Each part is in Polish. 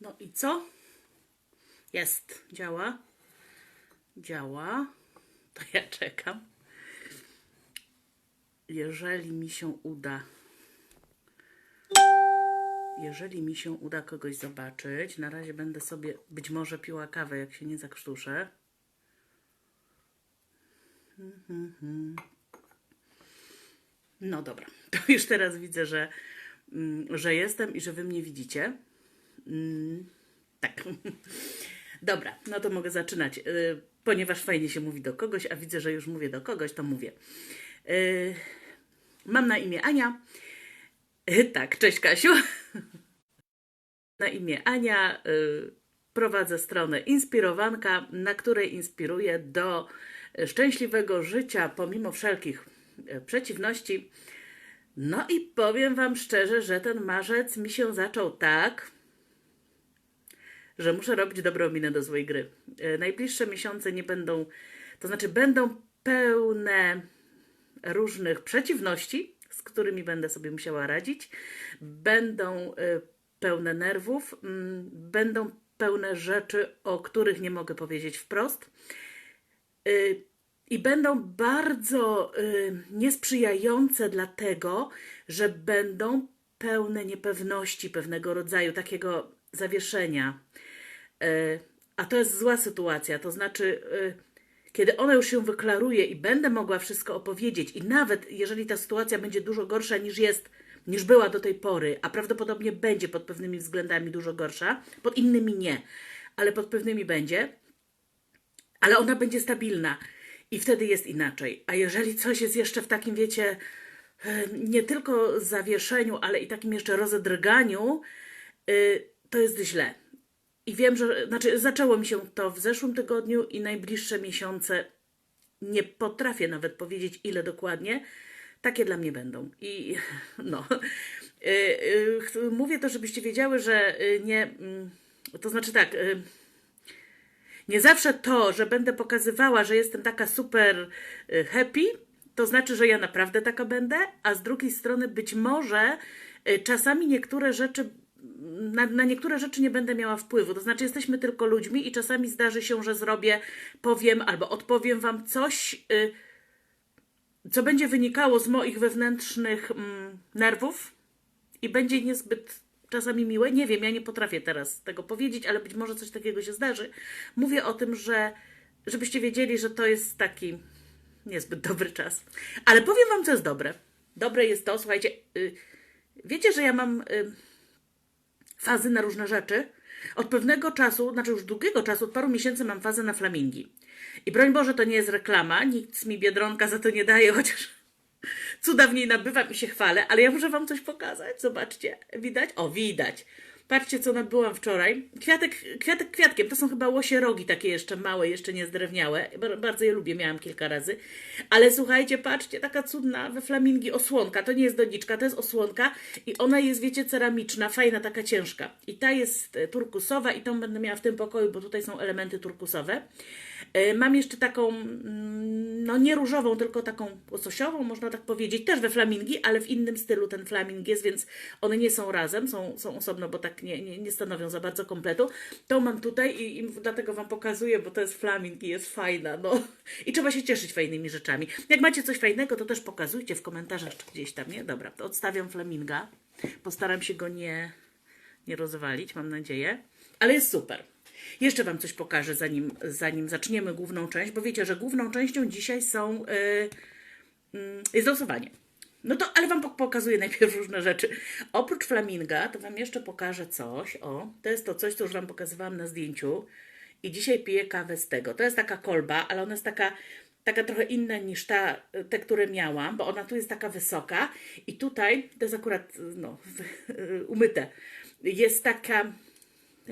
No i co? Jest. Działa. Działa. To ja czekam. Jeżeli mi się uda. Jeżeli mi się uda kogoś zobaczyć, na razie będę sobie być może piła kawę, jak się nie zakrztuszę. No dobra, to już teraz widzę, że, mm, że jestem i że wy mnie widzicie. Mm, tak. Dobra, no to mogę zaczynać. Y, Ponieważ fajnie się mówi do kogoś, a widzę, że już mówię do kogoś, to mówię. Y, Mam na imię Ania. Tak, cześć Kasiu. Na imię Ania. y, Prowadzę stronę Inspirowanka, na której inspiruję do szczęśliwego życia pomimo wszelkich przeciwności. No i powiem Wam szczerze, że ten marzec mi się zaczął tak, że muszę robić dobrą minę do złej gry. E, Najbliższe miesiące nie będą, to znaczy będą pełne różnych przeciwności, z którymi będę sobie musiała radzić. Będą e, pełne nerwów, mm, będą pełne rzeczy, o których nie mogę powiedzieć wprost. Y, I będą bardzo niesprzyjające, dlatego że będą pełne niepewności pewnego rodzaju, takiego zawieszenia. Y, A to jest zła sytuacja, to znaczy, y, kiedy ona już się wyklaruje i będę mogła wszystko opowiedzieć, i nawet jeżeli ta sytuacja będzie dużo gorsza niż jest, niż była do tej pory, a prawdopodobnie będzie pod pewnymi względami dużo gorsza, pod innymi nie, ale pod pewnymi będzie, ale ona będzie stabilna i wtedy jest inaczej. A jeżeli coś jest jeszcze w takim, wiecie, e, nie tylko zawieszeniu, ale i takim jeszcze rozedrganiu, y, to jest źle. I wiem, że znaczy zaczęło mi się to w zeszłym tygodniu i najbliższe miesiące nie potrafię nawet powiedzieć ile dokładnie. Takie dla mnie będą. I no. Y, y, Mówię to, żebyście wiedziały, że y, nie. mm, To znaczy tak. nie zawsze to, że będę pokazywała, że jestem taka super happy, to znaczy, że ja naprawdę taka będę, a z drugiej strony być może czasami niektóre rzeczy, na, na niektóre rzeczy nie będę miała wpływu. To znaczy, jesteśmy tylko ludźmi i czasami zdarzy się, że zrobię, powiem albo odpowiem wam coś, y, co będzie wynikało z moich wewnętrznych mm, nerwów i będzie niezbyt czasami miłe. Nie wiem, ja nie potrafię teraz tego powiedzieć, ale być może coś takiego się zdarzy. Mówię o tym, że żebyście wiedzieli, że to jest taki niezbyt dobry czas. Ale powiem wam, co jest dobre. Dobre jest to, słuchajcie, y, wiecie, że ja mam y, fazy na różne rzeczy. Od pewnego czasu, znaczy już długiego czasu, od paru miesięcy mam fazę na flamingi. I broń Boże, to nie jest reklama, nic mi Biedronka za to nie daje, chociaż cuda w niej nabywam i się chwalę, ale ja muszę wam coś pokazać. Zobaczcie, widać? O, widać. Patrzcie, co nabyłam wczoraj. Kwiatek, kwiatek kwiatkiem. To są chyba łosie rogi, takie jeszcze małe, jeszcze nie zdrewniałe. Bar- Bardzo je lubię, miałam kilka razy. Ale słuchajcie, patrzcie, taka cudna we flamingi osłonka. To nie jest doniczka, to jest osłonka i ona jest, wiecie, ceramiczna, fajna, taka ciężka. I ta jest e, turkusowa i tą będę miała w tym pokoju, bo tutaj są elementy turkusowe. E, Mam jeszcze taką, mm, no nie różową, tylko taką łososiową, można tak powiedzieć, też we flamingi, ale w innym stylu ten flaming jest, więc one nie są razem, są, są osobno, bo tak nie, nie, nie stanowią za bardzo kompletu. To mam tutaj i, i dlatego Wam pokazuję, bo to jest flaming i jest fajna, no. I trzeba się cieszyć fajnymi rzeczami. Jak macie coś fajnego, to też pokazujcie w komentarzach czy gdzieś tam, nie? Dobra, to odstawiam flaminga. Postaram się go nie, nie rozwalić, mam nadzieję. Ale jest super. Jeszcze Wam coś pokażę, zanim, zanim zaczniemy główną część, bo wiecie, że główną częścią dzisiaj są yy, yy, jest losowanie. No to, ale Wam pok- pokazuję najpierw różne rzeczy. Oprócz flaminga, to Wam jeszcze pokażę coś. O, to jest to coś, co już Wam pokazywałam na zdjęciu. I dzisiaj piję kawę z tego. To jest taka kolba, ale ona jest taka, taka trochę inna niż ta, te, które miałam, bo ona tu jest taka wysoka. I tutaj, to jest akurat no, umyte, jest taka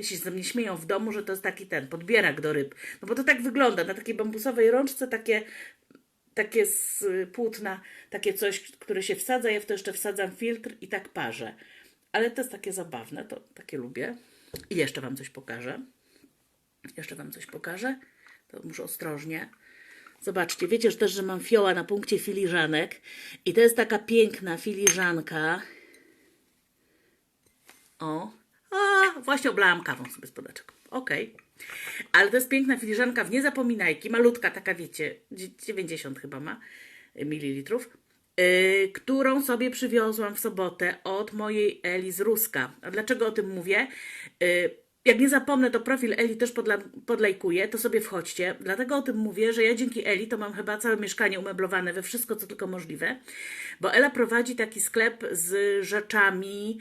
się ze mnie śmieją w domu, że to jest taki ten podbierak do ryb. No bo to tak wygląda, na takiej bambusowej rączce takie, takie z y, płótna, takie coś, które się wsadza, ja w to jeszcze wsadzam filtr i tak parzę. Ale to jest takie zabawne, to takie lubię. I jeszcze Wam coś pokażę. Jeszcze Wam coś pokażę. To muszę ostrożnie. Zobaczcie, wiecie że też, że mam fioła na punkcie filiżanek. I to jest taka piękna filiżanka. O, właśnie. oblałam kawą sobie z podeczek. Okej. Ale to jest piękna filiżanka w niezapominajki, malutka taka, wiecie, dzie- 90 chyba ma mililitrów, yy, którą sobie przywiozłam w sobotę od mojej Eli z Ruska. A dlaczego o tym mówię? Yy, jak nie zapomnę, to profil Eli też podla, to sobie wchodźcie. Dlatego o tym mówię, że ja dzięki Eli to mam chyba całe mieszkanie umeblowane we wszystko, co tylko możliwe, bo Ela prowadzi taki sklep z rzeczami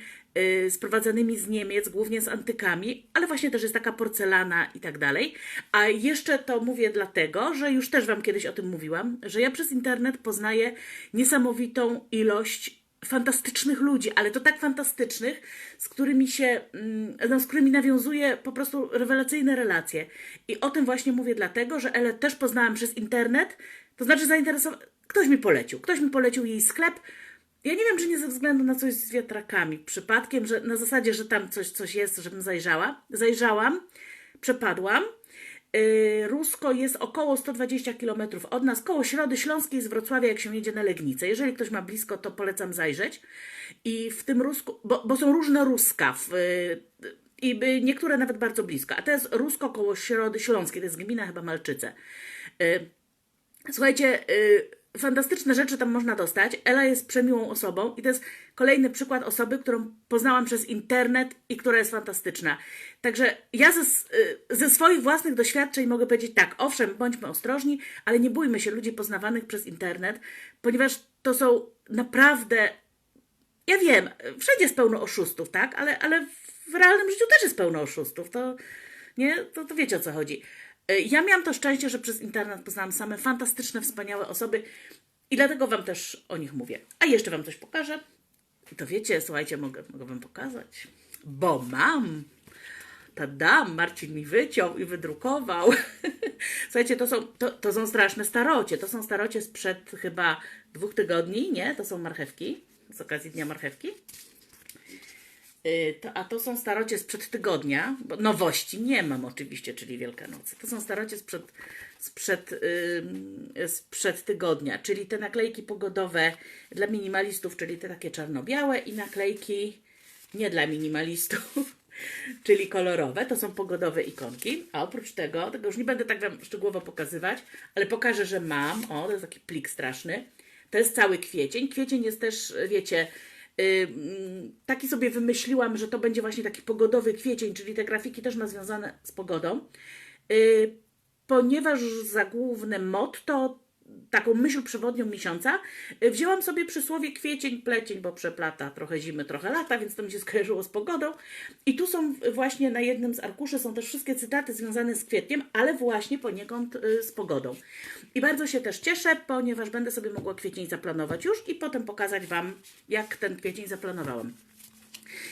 sprowadzanymi z Niemiec, głównie z antykami, ale właśnie też jest taka porcelana i tak dalej. A jeszcze to mówię dlatego, że już też Wam kiedyś o tym mówiłam, że ja przez internet poznaję niesamowitą ilość fantastycznych ludzi, ale to tak fantastycznych, z którymi się, mm, no, z którymi nawiązuję po prostu rewelacyjne relacje. I o tym właśnie mówię dlatego, że Elę też poznałam przez internet, to znaczy zainteresował, ktoś mi polecił, ktoś mi polecił jej sklep. Ja nie wiem, czy nie ze względu na coś z wiatrakami, przypadkiem, że na zasadzie, że tam coś, coś jest, żebym zajrzała. Zajrzałam, przepadłam. Yy, Rusko jest około 120 km od nas, koło Środy Śląskiej z Wrocławia, jak się jedzie na Legnicę. Jeżeli ktoś ma blisko, to polecam zajrzeć. I w tym Rusku, bo, bo są różne Ruska, w, yy, i niektóre nawet bardzo blisko. A to jest Rusko koło Środy Śląskiej, to jest gmina chyba Malczyce. Yy, Słuchajcie, y, fantastyczne rzeczy tam można dostać. Ela jest przemiłą osobą i to jest kolejny przykład osoby, którą poznałam przez internet i która jest fantastyczna. Także ja ze, y, ze swoich własnych doświadczeń mogę powiedzieć tak, owszem, bądźmy ostrożni, ale nie bójmy się ludzi poznawanych przez internet, ponieważ to są naprawdę ja wiem, wszędzie jest pełno oszustów, tak? Ale, ale w realnym życiu też jest pełno oszustów. To, nie? To, to wiecie o co chodzi. Y, Ja miałam to szczęście, że przez internet poznałam same fantastyczne, wspaniałe osoby i dlatego Wam też o nich mówię. A jeszcze Wam coś pokażę. To wiecie, słuchajcie, mogę, mogę Wam pokazać. Bo mam. Tadam, Marcin mi wyciął i wydrukował. Słuchajcie, to są, to, to są straszne starocie. To są starocie sprzed chyba dwóch tygodni, nie? To są marchewki z okazji Dnia Marchewki. Y, To, a to są starocie sprzed tygodnia, bo nowości nie mam oczywiście, czyli Wielkanocy. To są starocie sprzed, sprzed, ym, sprzed tygodnia, czyli te naklejki pogodowe dla minimalistów, czyli te takie czarno-białe i naklejki nie dla minimalistów, czyli kolorowe. To są pogodowe ikonki. A oprócz tego, tego już nie będę tak Wam szczegółowo pokazywać, ale pokażę, że mam. O, to jest taki plik straszny. To jest cały kwiecień. Kwiecień jest też, wiecie, taki sobie wymyśliłam, że to będzie właśnie taki pogodowy kwiecień, czyli te grafiki też ma związane z pogodą. Y, Ponieważ za główne motto, taką myśl przewodnią miesiąca, y, wzięłam sobie przysłowie kwiecień, plecień, bo przeplata trochę zimy, trochę lata, więc to mi się skojarzyło z pogodą. I tu są właśnie na jednym z arkuszy są też wszystkie cytaty związane z kwietniem, ale właśnie poniekąd y, z pogodą. I bardzo się też cieszę, ponieważ będę sobie mogła kwiecień zaplanować już i potem pokazać Wam, jak ten kwiecień zaplanowałam.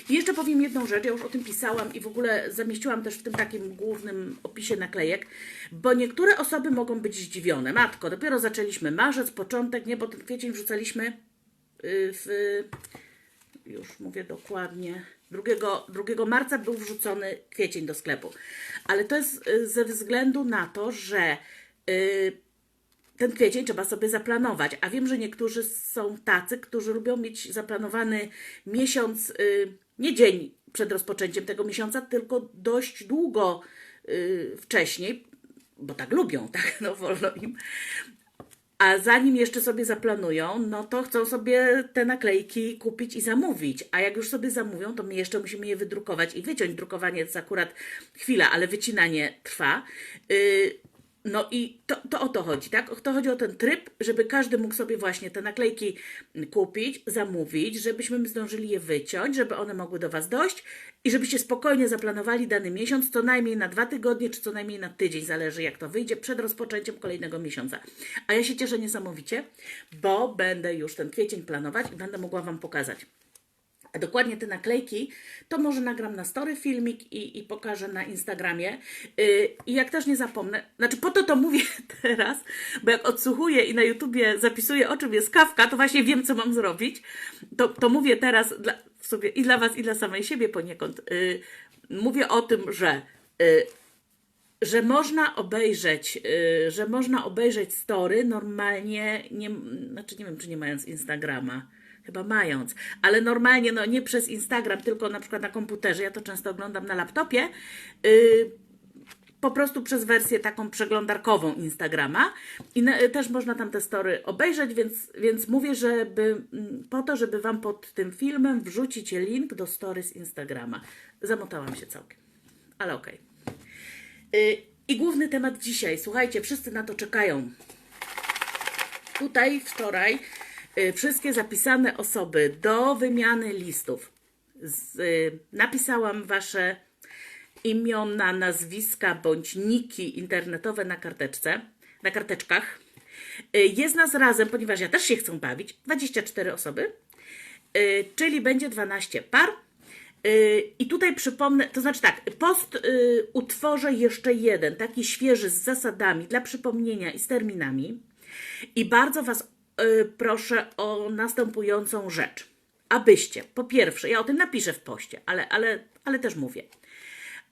I jeszcze powiem jedną rzecz, ja już o tym pisałam i w ogóle zamieściłam też w tym takim głównym opisie naklejek, bo niektóre osoby mogą być zdziwione. Matko, dopiero zaczęliśmy marzec, początek, nie, bo ten kwiecień wrzucaliśmy y, w, już mówię dokładnie, 2, 2 marca był wrzucony kwiecień do sklepu. Ale to jest y, ze względu na to, że y, ten kwiecień trzeba sobie zaplanować. A wiem, że niektórzy są tacy, którzy lubią mieć zaplanowany miesiąc, y, nie dzień przed rozpoczęciem tego miesiąca, tylko dość długo y, wcześniej, bo tak lubią, tak, no wolno im. A zanim jeszcze sobie zaplanują, no to chcą sobie te naklejki kupić i zamówić. A jak już sobie zamówią, to my jeszcze musimy je wydrukować i wyciąć. Drukowanie jest akurat chwila, ale wycinanie trwa. Yy, no i to, to o to chodzi, tak? To chodzi o ten tryb, żeby każdy mógł sobie właśnie te naklejki kupić, zamówić, żebyśmy my zdążyli je wyciąć, żeby one mogły do Was dojść i żebyście spokojnie zaplanowali dany miesiąc, co najmniej na dwa tygodnie, czy co najmniej na tydzień, zależy jak to wyjdzie, przed rozpoczęciem kolejnego miesiąca. A ja się cieszę niesamowicie, bo będę już ten kwiecień planować i będę mogła Wam pokazać. A dokładnie te naklejki, to może nagram na story filmik i, i pokażę na Instagramie. Yy, I jak też nie zapomnę, znaczy po to to mówię teraz, bo jak odsłuchuję i na YouTubie zapisuję o czym jest kawka, to właśnie wiem co mam zrobić. To, to mówię teraz dla, w sobie i dla Was i dla samej siebie poniekąd. Yy, mówię o tym, że yy, że można obejrzeć, yy, że można obejrzeć story normalnie, nie, znaczy nie wiem, czy nie mając Instagrama. Chyba mając, ale normalnie, no nie przez Instagram, tylko na przykład na komputerze, ja to często oglądam na laptopie, yy, po prostu przez wersję taką przeglądarkową Instagrama i na, też można tam te story obejrzeć, więc, więc mówię, żeby mm, po to, żeby Wam pod tym filmem wrzucić link do story z Instagrama. Zamotałam się całkiem, ale okej. Y, I główny temat dzisiaj, słuchajcie, wszyscy na to czekają. Tutaj wczoraj y, wszystkie zapisane osoby do wymiany listów z, y, napisałam Wasze imiona, nazwiska bądź niki internetowe na karteczce, na karteczkach. Y, Jest nas razem, ponieważ ja też się chcę bawić, 24 osoby, y, czyli będzie 12 par. Y, I tutaj przypomnę, to znaczy tak, post y, utworzę jeszcze jeden, taki świeży z zasadami dla przypomnienia i z terminami. I bardzo Was y, proszę o następującą rzecz. Abyście, po pierwsze, ja o tym napiszę w poście, ale, ale, ale też mówię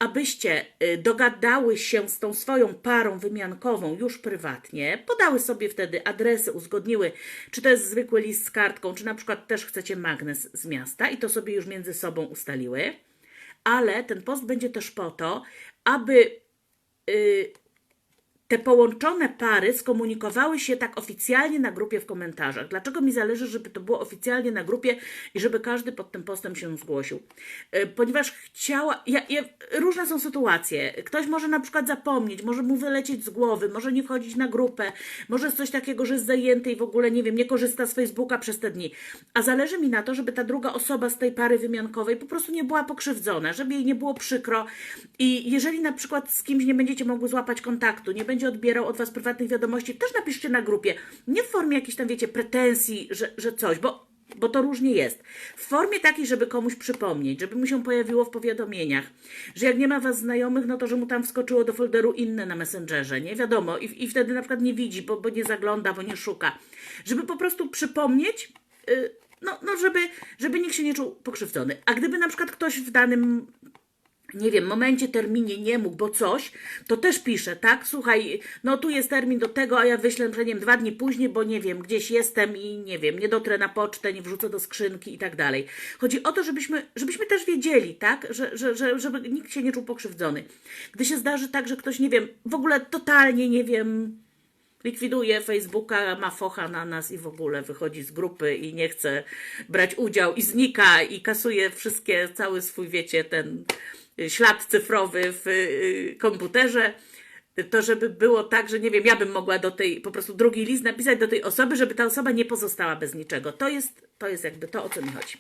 abyście y, dogadały się z tą swoją parą wymiankową już prywatnie, podały sobie wtedy adresy, uzgodniły, czy to jest zwykły list z kartką, czy na przykład też chcecie magnes z miasta i to sobie już między sobą ustaliły. Ale ten post będzie też po to, aby y, te połączone pary skomunikowały się tak oficjalnie na grupie w komentarzach. Dlaczego mi zależy, żeby to było oficjalnie na grupie i żeby każdy pod tym postem się zgłosił? E, Ponieważ chciała. Ja, ja, różne są sytuacje. Ktoś może na przykład zapomnieć, może mu wylecieć z głowy, może nie wchodzić na grupę, może jest coś takiego, że jest zajęty i w ogóle nie wiem, nie korzysta z Facebooka przez te dni. A zależy mi na to, żeby ta druga osoba z tej pary wymiankowej po prostu nie była pokrzywdzona, żeby jej nie było przykro. I jeżeli na przykład z kimś nie będziecie mogły złapać kontaktu, nie będzie odbierał od Was prywatnych wiadomości, też napiszcie na grupie. Nie w formie jakiejś tam, wiecie, pretensji, że, że coś, bo, bo to różnie jest. W formie takiej, żeby komuś przypomnieć, żeby mu się pojawiło w powiadomieniach, że jak nie ma Was znajomych, no to że mu tam wskoczyło do folderu inne na Messengerze, nie wiadomo. I, i wtedy na przykład nie widzi, bo, bo nie zagląda, bo nie szuka. Żeby po prostu przypomnieć, y, no, no żeby, żeby nikt się nie czuł pokrzywdzony. A gdyby na przykład ktoś w danym nie wiem, momencie, terminie nie mógł, bo coś, to też pisze, tak? Słuchaj, no tu jest termin do tego, a ja wyślę, że nie wiem, dwa dni później, bo nie wiem, gdzieś jestem i nie wiem, nie dotrę na pocztę, nie wrzucę do skrzynki i tak dalej. Chodzi o to, żebyśmy, żebyśmy też wiedzieli, tak? Że, że, że, żeby nikt się nie czuł pokrzywdzony. Gdy się zdarzy tak, że ktoś, nie wiem, w ogóle totalnie, nie wiem, likwiduje Facebooka, ma focha na nas i w ogóle wychodzi z grupy i nie chce brać udziału i znika i kasuje wszystkie, cały swój, wiecie, ten ślad cyfrowy w y, komputerze, to żeby było tak, że nie wiem, ja bym mogła do tej, po prostu drugi list napisać do tej osoby, żeby ta osoba nie pozostała bez niczego. To jest, to jest jakby to, o co mi chodzi.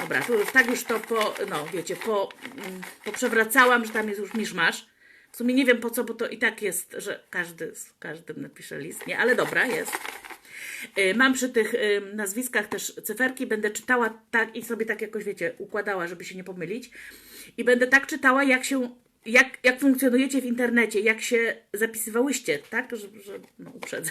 Dobra, tu już tak już to po, no wiecie, po, mm, poprzewracałam, że tam jest już miszmasz. W sumie nie wiem po co, bo to i tak jest, że każdy z każdym napisze list, nie? Ale dobra, jest. Y, Mam przy tych y, nazwiskach też cyferki, będę czytała tak i sobie tak jakoś, wiecie, układała, żeby się nie pomylić. I będę tak czytała, jak się, jak, jak funkcjonujecie w internecie, jak się zapisywałyście, tak? Że, że no, uprzedzę.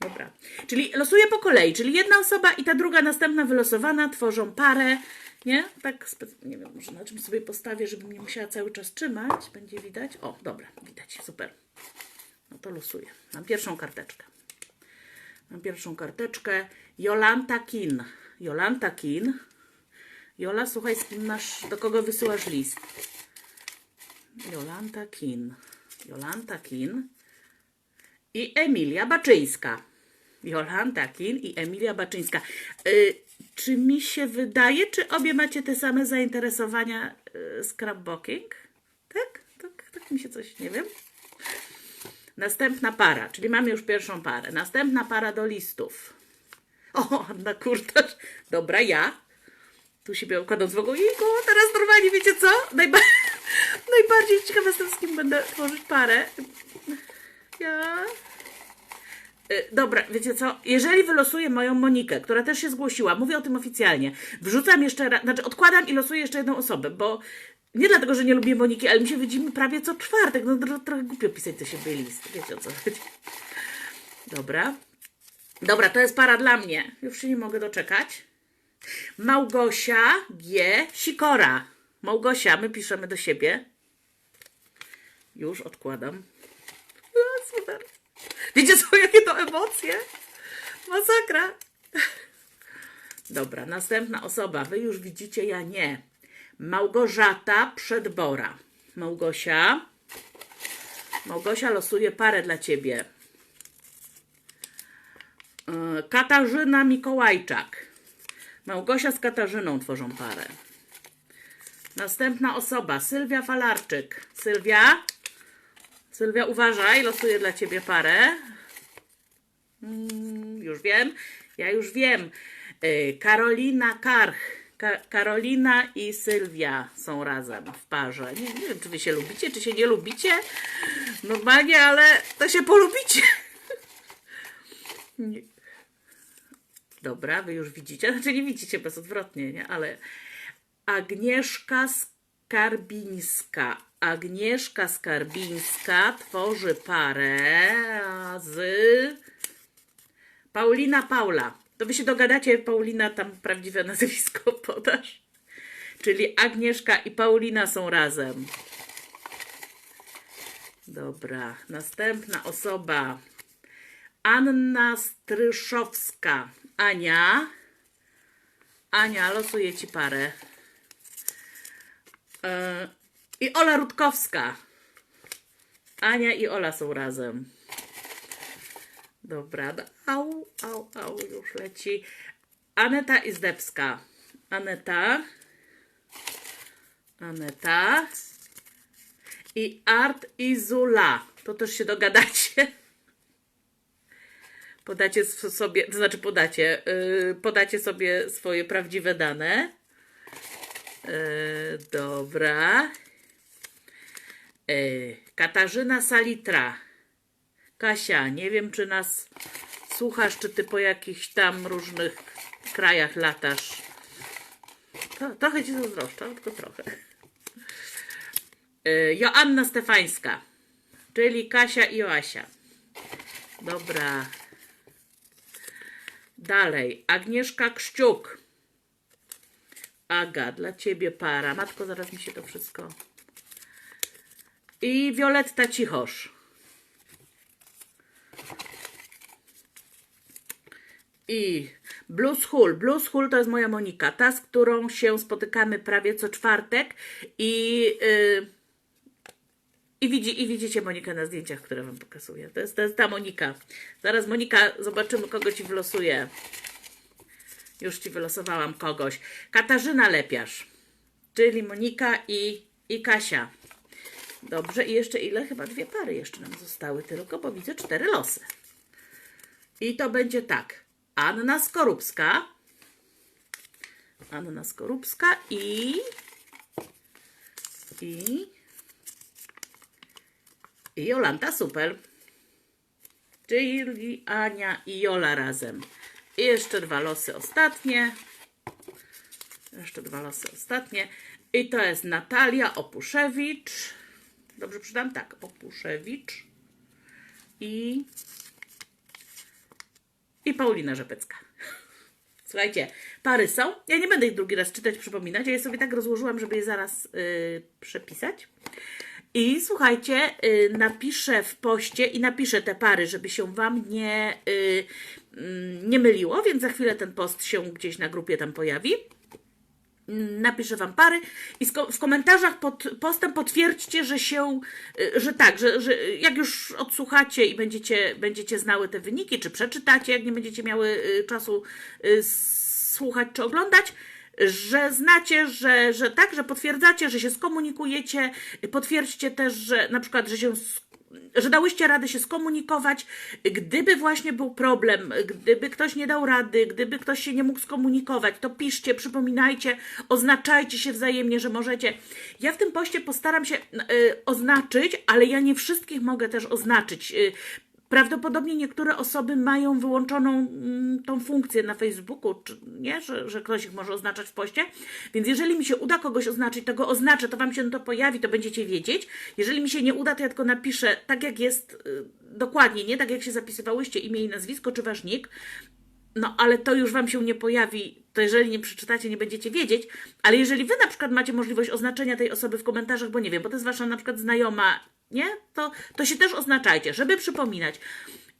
Dobra. Czyli losuję po kolei, czyli jedna osoba i ta druga następna wylosowana tworzą parę, nie? Tak, nie wiem, może na czym sobie postawię, żebym nie musiała cały czas trzymać. Będzie widać? O, dobra, widać, super. No to losuję. Mam pierwszą karteczkę. Mam pierwszą karteczkę. Jolanta Kin. Jolanta Kin. Jola, słuchaj, z kim masz, do kogo wysyłasz list? Jolanta Kin. Jolanta Kin i Emilia Baczyńska. Jolanta Kin i Emilia Baczyńska. Y, czy mi się wydaje, czy obie macie te same zainteresowania y, scrapbooking? Tak? tak? Tak mi się coś, nie wiem. Następna para, czyli mamy już pierwszą parę. Następna para do listów. O, Anna Kurtasz. Dobra, ja. Tu siebie układam z wokół. Jejku, teraz normalnie wiecie co? Najba najbardziej ciekawa jestem, z kim będę tworzyć parę. Ja. Y, Dobra, wiecie co? Jeżeli wylosuję moją Monikę, która też się zgłosiła, mówię o tym oficjalnie, wrzucam jeszcze raz, znaczy odkładam i losuję jeszcze jedną osobę, bo nie dlatego, że nie lubię Moniki, ale mi się widzimy prawie co czwartek. No tro- trochę głupio pisać do siebie list. Wiecie o co chodzi. Dobra. Dobra, to jest para dla mnie. Już się nie mogę doczekać. Małgosia G. Sikora. Małgosia, my piszemy do siebie. Już odkładam. A, super. Wiecie co, jakie to emocje? Masakra. Dobra, następna osoba. Wy już widzicie, ja nie. Małgorzata Przedbora. Małgosia. Małgosia losuje parę dla ciebie. Yy, Katarzyna Mikołajczak. Małgosia z Katarzyną tworzą parę. Następna osoba, Sylwia Falarczyk. Sylwia? Sylwia, uważaj, losuję dla ciebie parę. Mm, już wiem, ja już wiem. Y, Karolina Karch. Ka Karolina i Sylwia są razem w parze. Nie, nie wiem, czy wy się lubicie, czy się nie lubicie. Normalnie, ale to się polubicie. Nie. Dobra, wy już widzicie, znaczy nie widzicie bezodwrotnie, nie? Ale Agnieszka Skarbińska. Agnieszka Skarbińska tworzy parę z Paulina Paula. To wy się dogadacie, Paulina tam prawdziwe nazwisko podasz. Czyli Agnieszka i Paulina są razem. Dobra, następna osoba. Anna Stryszowska. Ania. Ania, losuję ci parę. Yy, I Ola Rutkowska. Ania i Ola są razem. Dobra, do- au, au, au, już leci. Aneta Izdebska. Aneta. Aneta. I Art Izula. To też się dogadacie. Podacie sobie, to znaczy podacie, yy, podacie sobie swoje prawdziwe dane. Yy, dobra. Yy, Katarzyna Salitra. Kasia, nie wiem, czy nas słuchasz, czy ty po jakichś tam różnych krajach latasz. To, trochę ci zazdroszczę, tylko trochę. Yy, Joanna Stefańska, czyli Kasia i Joasia. Dobra. Dalej. Agnieszka Krzciuk. Aga, dla ciebie para. Matko, zaraz mi się to wszystko. I Wioletta Cichosz. I Blues Hull. Blues Hull to jest moja Monika, ta, z którą się spotykamy prawie co czwartek i, yy, i, widzi, i widzicie Monikę na zdjęciach, które Wam pokazuję. To jest, to jest ta Monika. Zaraz Monika, zobaczymy kogo Ci wylosuje. Już Ci wylosowałam kogoś. Katarzyna Lepiarz, czyli Monika i, i Kasia. Dobrze, i jeszcze ile? Chyba dwie pary jeszcze nam zostały tylko, bo widzę cztery losy. I to będzie tak. Anna Skorupska. Anna Skorupska i... I... I Jolanta Supel. Czyli Ania i Jola razem. I jeszcze dwa losy ostatnie. Jeszcze dwa losy ostatnie. I to jest Natalia Opuszewicz. Dobrze przydam? Tak, Opuszewicz. I i Paulina Rzepecka. Słuchajcie, pary są. Ja nie będę ich drugi raz czytać, przypominać. Ja je sobie tak rozłożyłam, żeby je zaraz yy, przepisać. I słuchajcie, yy, napiszę w poście i napiszę te pary, żeby się Wam nie, yy, mm, nie myliło, więc za chwilę ten post się gdzieś na grupie tam pojawi napiszę wam pary i w komentarzach pod postem potwierdźcie, że się, y, że tak, że, że jak już odsłuchacie i będziecie, będziecie znały te wyniki, czy przeczytacie, jak nie będziecie miały y, czasu y, słuchać czy oglądać, że znacie, że, że tak, że potwierdzacie, że się skomunikujecie, potwierdźcie też, że na przykład, że się sk- że dałyście radę się skomunikować, gdyby właśnie był problem, gdyby ktoś nie dał rady, gdyby ktoś się nie mógł skomunikować, to piszcie, przypominajcie, oznaczajcie się wzajemnie, że możecie. Ja w tym poście postaram się y, oznaczyć, ale ja nie wszystkich mogę też oznaczyć. Prawdopodobnie niektóre osoby mają wyłączoną mm, tą funkcję na Facebooku, czy nie, że, że ktoś ich może oznaczać w poście. Więc jeżeli mi się uda kogoś oznaczyć, to go oznaczę, to Wam się to pojawi, to będziecie wiedzieć. Jeżeli mi się nie uda, to ja tylko napiszę tak, jak jest y, dokładnie, nie tak, jak się zapisywałyście imię i nazwisko, czy Wasz nick. No, ale to już Wam się nie pojawi, to jeżeli nie przeczytacie, nie będziecie wiedzieć, ale jeżeli Wy na przykład macie możliwość oznaczenia tej osoby w komentarzach, bo nie wiem, bo to jest Wasza na przykład znajoma, nie? To, to się też oznaczajcie, żeby przypominać.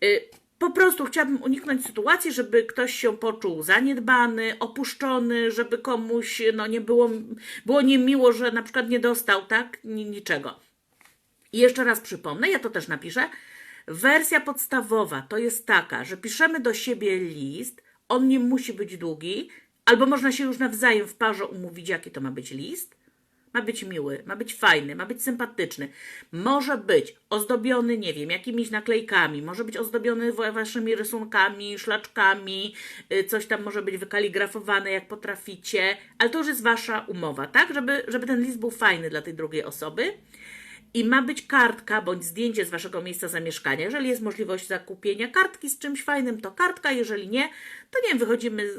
Y, po prostu chciałabym uniknąć sytuacji, żeby ktoś się poczuł zaniedbany, opuszczony, żeby komuś no, nie było, było niemiło, że na przykład nie dostał, tak? Ni- Niczego. I jeszcze raz przypomnę, ja to też napiszę. Wersja podstawowa to jest taka, że piszemy do siebie list, on nie musi być długi, albo można się już nawzajem w parze umówić, jaki to ma być list. Ma być miły, ma być fajny, ma być sympatyczny. Może być ozdobiony, nie wiem, jakimiś naklejkami, może być ozdobiony wa- waszymi rysunkami, szlaczkami, y, coś tam może być wykaligrafowane, jak potraficie, ale to już jest wasza umowa, tak? Żeby, żeby ten list był fajny dla tej drugiej osoby. I ma być kartka bądź zdjęcie z waszego miejsca zamieszkania. Jeżeli jest możliwość zakupienia kartki z czymś fajnym, to kartka. Jeżeli nie, to nie wiem, wychodzimy,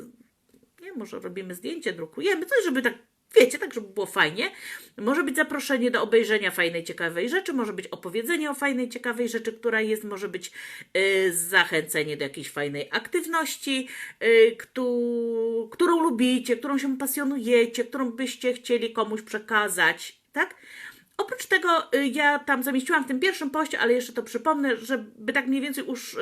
nie może robimy zdjęcie, drukujemy, coś, żeby tak, wiecie, tak, żeby było fajnie. Może być zaproszenie do obejrzenia fajnej, ciekawej rzeczy, może być opowiedzenie o fajnej, ciekawej rzeczy, która jest, może być y, zachęcenie do jakiejś fajnej aktywności, y, któ- którą lubicie, którą się pasjonujecie, którą byście chcieli komuś przekazać, tak? Oprócz tego y, ja tam zamieściłam w tym pierwszym poście, ale jeszcze to przypomnę, żeby tak mniej więcej już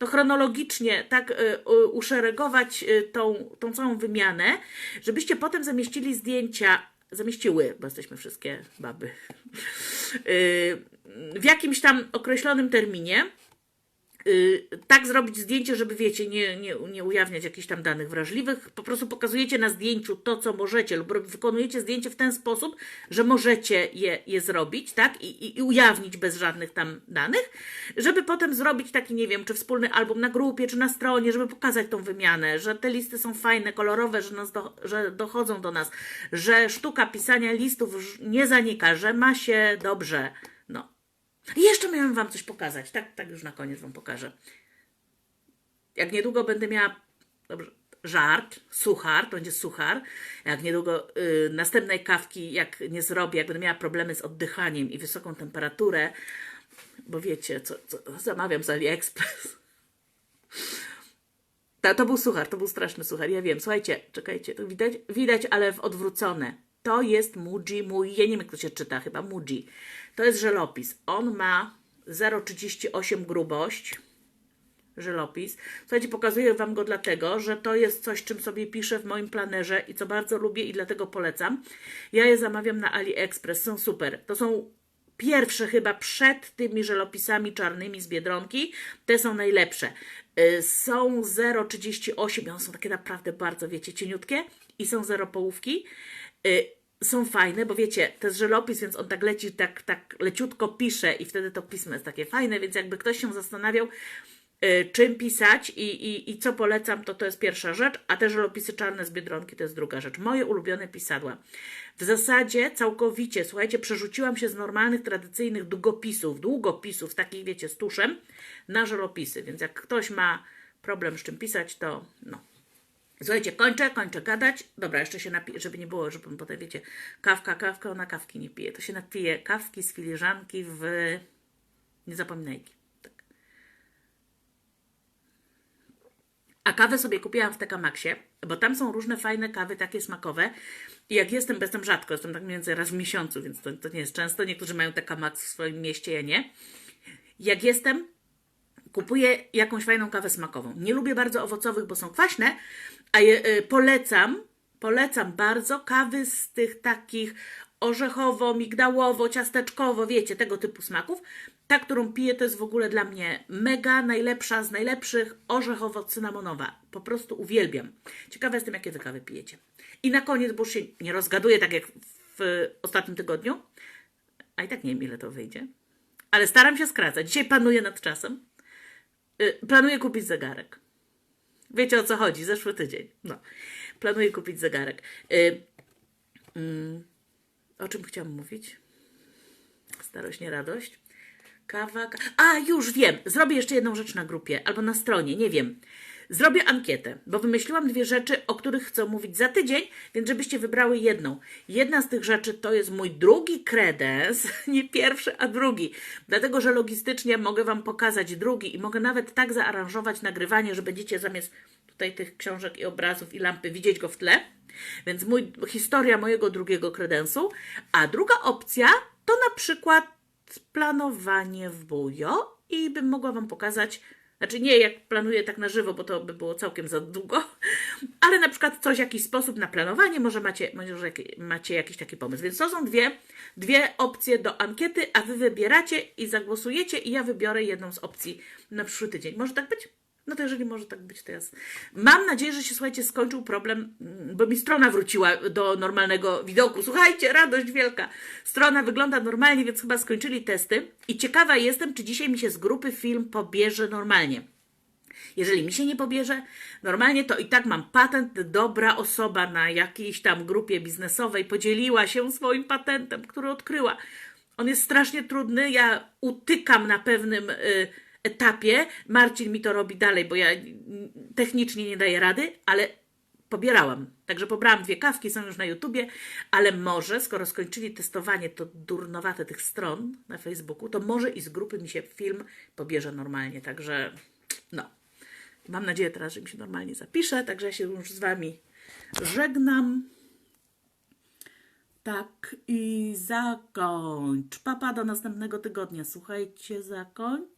no, chronologicznie tak y, uszeregować y, tą, tą całą wymianę, żebyście potem zamieścili zdjęcia, zamieściły, bo jesteśmy wszystkie baby, w jakimś tam określonym terminie. Y, tak zrobić zdjęcie, żeby wiecie, nie, nie, nie ujawniać jakichś tam danych wrażliwych. Po prostu pokazujecie na zdjęciu to, co możecie, lub wykonujecie zdjęcie w ten sposób, że możecie je, je zrobić, tak? I, i, I ujawnić bez żadnych tam danych, żeby potem zrobić taki, nie wiem, czy wspólny album na grupie, czy na stronie, żeby pokazać tą wymianę, że te listy są fajne, kolorowe, że, nas do, że dochodzą do nas, że sztuka pisania listów nie zanika, że ma się dobrze. I jeszcze miałem Wam coś pokazać. Tak, tak już na koniec Wam pokażę. Jak niedługo będę miała dobrze, żart, suchar, to będzie suchar. Jak niedługo y, następnej kawki, jak nie zrobię, jak będę miała problemy z oddychaniem i wysoką temperaturę, bo wiecie, co, co zamawiam z AliExpress. To, to był suchar, to był straszny suchar, ja wiem. Słuchajcie, czekajcie, to widać, widać, ale w odwrócone. To jest Muji mój, ja nie wiem jak to się czyta, chyba Muji. To jest żelopis. On ma 0,38 grubość. Żelopis. Słuchajcie, pokazuję Wam go dlatego, że to jest coś, czym sobie piszę w moim planerze i co bardzo lubię i dlatego polecam. Ja je zamawiam na AliExpress, są super. To są pierwsze chyba przed tymi żelopisami czarnymi z Biedronki. Te są najlepsze. Y, Są 0,38 i one są takie naprawdę bardzo, wiecie, cieniutkie i są 0 połówki. Y, Są fajne, bo wiecie, to jest żelopis, więc on tak leci, tak, tak leciutko pisze i wtedy to pismo jest takie fajne, więc jakby ktoś się zastanawiał, y, czym pisać i, i, i co polecam, to to jest pierwsza rzecz, a te żelopisy czarne z Biedronki to jest druga rzecz. Moje ulubione pisadła. W zasadzie całkowicie, słuchajcie, przerzuciłam się z normalnych, tradycyjnych długopisów, długopisów, takich wiecie, z tuszem, na żelopisy, więc jak ktoś ma problem z czym pisać, to no. Słuchajcie, kończę, kończę gadać. Dobra, jeszcze się napiję, żeby nie było, żebym potem, wiecie, kawka, kawka, ona kawki nie pije. To się napije kawki z filiżanki w... Nie zapominajki. Tak. A kawę sobie kupiłam w TK Maxie, bo tam są różne fajne kawy, takie smakowe. I jak jestem, jestem rzadko, jestem tak mniej więcej raz w miesiącu, więc to, to nie jest często. Niektórzy mają TK Max w swoim mieście, ja nie. Jak jestem, kupuję jakąś fajną kawę smakową. Nie lubię bardzo owocowych, bo są kwaśne, a je, y, polecam, polecam bardzo kawy z tych takich orzechowo, migdałowo, ciasteczkowo, wiecie, tego typu smaków. Ta, którą piję, to jest w ogóle dla mnie mega, najlepsza z najlepszych, orzechowo-cynamonowa. Po prostu uwielbiam. Ciekawa jestem, jakie wy kawy pijecie. I na koniec, bo już się nie rozgaduję, tak jak w ostatnim tygodniu, a i tak nie wiem, ile to wyjdzie, ale staram się skracać. Dzisiaj panuję nad czasem. Y, Planuję kupić zegarek. Wiecie o co chodzi? Zeszły tydzień. No. Planuję kupić zegarek. Y, mm, o czym chciałam mówić? Starość, nie radość. Kawa. Ka A, już wiem. Zrobię jeszcze jedną rzecz na grupie albo na stronie, nie wiem. Zrobię ankietę, bo wymyśliłam dwie rzeczy, o których chcę mówić za tydzień, więc żebyście wybrały jedną. Jedna z tych rzeczy to jest mój drugi kredens, nie pierwszy, a drugi. Dlatego, że logistycznie mogę Wam pokazać drugi i mogę nawet tak zaaranżować nagrywanie, że będziecie zamiast tutaj tych książek i obrazów i lampy widzieć go w tle. Więc mój, historia mojego drugiego kredensu. A druga opcja to na przykład planowanie w bujo i bym mogła Wam pokazać Znaczy nie jak planuję tak na żywo, bo to by było całkiem za długo, ale na przykład coś, jakiś sposób na planowanie, może macie, może macie jakiś taki pomysł. Więc to są dwie, dwie opcje do ankiety, a wy wybieracie i zagłosujecie i ja wybiorę jedną z opcji na przyszły tydzień. Może tak być? No to jeżeli może tak być, to ja... s- Mam nadzieję, że się, słuchajcie, skończył problem, mm, bo mi strona wróciła do normalnego widoku. Słuchajcie, radość wielka. Strona wygląda normalnie, więc chyba skończyli testy. I ciekawa jestem, czy dzisiaj mi się z grupy film pobierze normalnie. Jeżeli mi się nie pobierze normalnie, to i tak mam patent. Dobra osoba na jakiejś tam grupie biznesowej podzieliła się swoim patentem, który odkryła. On jest strasznie trudny. Ja utykam na pewnym y, etapie. Marcin mi to robi dalej, bo ja technicznie nie daję rady, ale pobierałam. Także pobrałam dwie kawki, są już na YouTubie, ale może, skoro skończyli testowanie to durnowate tych stron na Facebooku, to może i z grupy mi się film pobierze normalnie. Także no. Mam nadzieję teraz, że mi się normalnie zapisze, także ja się już z Wami żegnam. Tak i zakończ. Papa do następnego tygodnia. Słuchajcie, zakończ.